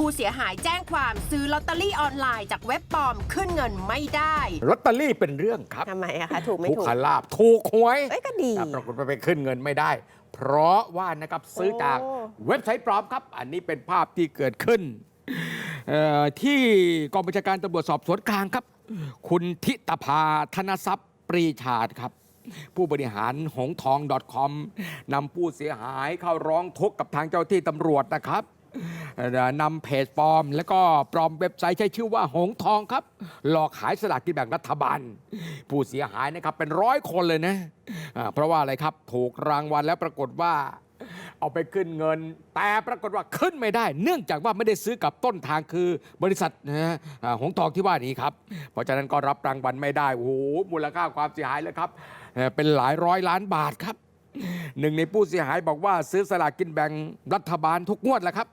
ผู้เสียหายแจ้งความซื้อลอตเตอรี่ออนไลน์จากเว็บปลอมขึ้นเงินไม่ได้ลอตเตอรี่เป็นเรื่องครับทำไมอะคะถูกไม่ทุกถูกขลาบถูกหวยเอ้ยก็ดีแต่ปรากฏว่าไปขึ้นเงินไม่ได้ เพราะว่านะครับซื้อจากโอ้เว็บไซต์ปลอมครับ อันนี้เป็นภาพที่เกิดขึ้นเอ่อที่กองบัญชาการตำรวจสอบสวนกลางครับ คุณทิตภาธนทรัพย์ปรีชาดครับผู้บริหารหงทอง .com นำผู้เสียหายเข้าร้องทุกข์กับทางเจ้าที่ตำรวจนะครับเอ่อ นำเพจปลอม แล้วก็ปลอมเว็บไซต์ใช้ชื่อว่าหงทองครับ หลอกขายสลากกินแบ่งรัฐบาล ผู้เสียหายนะครับเป็นร้อยคนเลยนะอ่าเพราะว่าอะไรครับถูกรางวัลแล้วปรากฏว่าเอาไปขึ้นเงิน แต่ปรากฏว่าขึ้นไม่ได้ เนื่องจากว่าไม่ได้ซื้อกับต้นทางคือบริษัทนะฮะหงทองที่ว่านี้ครับ เพราะฉะนั้นก็รับรางวัลไม่ได้ โอ้โห มูลค่าความเสียหายแล้วครับเอ่อเป็นหลายร้อยล้านบาทครับ หนึ่งในผู้เสียหายบอกว่าซื้อสลากกินแบ่งรัฐบาลทุกงวดแหละครับ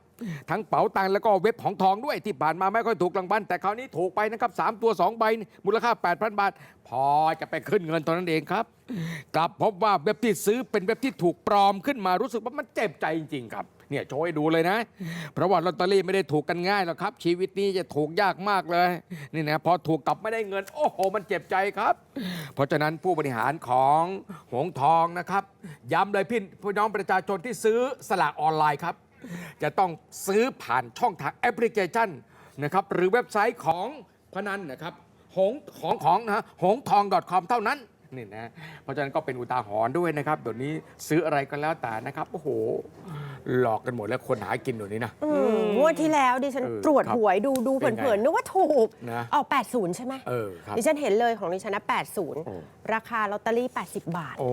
ทั้งเป๋าตังแล้วก็เว็บของทองด้วยที่ผ่านมาไม่ค่อยถูกรางวัลแต่คราวนี้ถูกไปนะครับสามตัวสองใบมูลค่า 8,000 บาท พอจะไปขึ้นเงินตอนนั้นเองครับกลับพบว่าเว็บที่ซื้อเป็นเว็บที่ถูกปลอมขึ้นมารู้สึกว่ามันเจ็บใจจริงๆครับเนี่ยโชว์ให้ดูเลยนะ เพราะว่าลอตเตอรี่ไม่ได้ถูกกันง่ายหรอกครับ ชีวิตนี้จะถูกยากมากเลยนี่นะพอถูกกลับไม่ได้เงิน โอ้โห มันเจ็บใจครับ เพราะฉะนั้นผู้บริหารของหงทองนะครับ ย้ำเลยพี่น้องประชาชนที่ซื้อสลากออนไลน์ครับ จะต้องซื้อผ่านช่องทางแอปพลิเคชันนะครับหรือเว็บไซต์ของพนันนะครับหงของของนะหงทอง .com เท่านั้นนี่นะเพราะฉะนั้นก็เป็นอุทาหรณ์ด้วยนะครับเดี๋ยวนี้ซื้ออะไรก็แล้วแต่นะครับโอ้โห หลอกกันหมดแล้วคนหากินเดี๋ยวนี้นะ อืมงวดที่แล้วดิฉันเออตรวจครับหวยดูดูเป็นไงเผินๆนึกว่าถูกนะ ออก 80 ใช่ไหมเออครับ ดิฉันเห็นเลยของดิฉันนะโอ้ 80 ราคาลอตเตอรี่ 80 บาท โอ้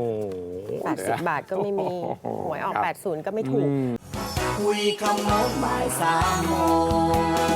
80 บาทก็ไม่มีหวยออก ครับ 80 ก็ไม่ถูก คุยคำโน้นบ่ายสามโมง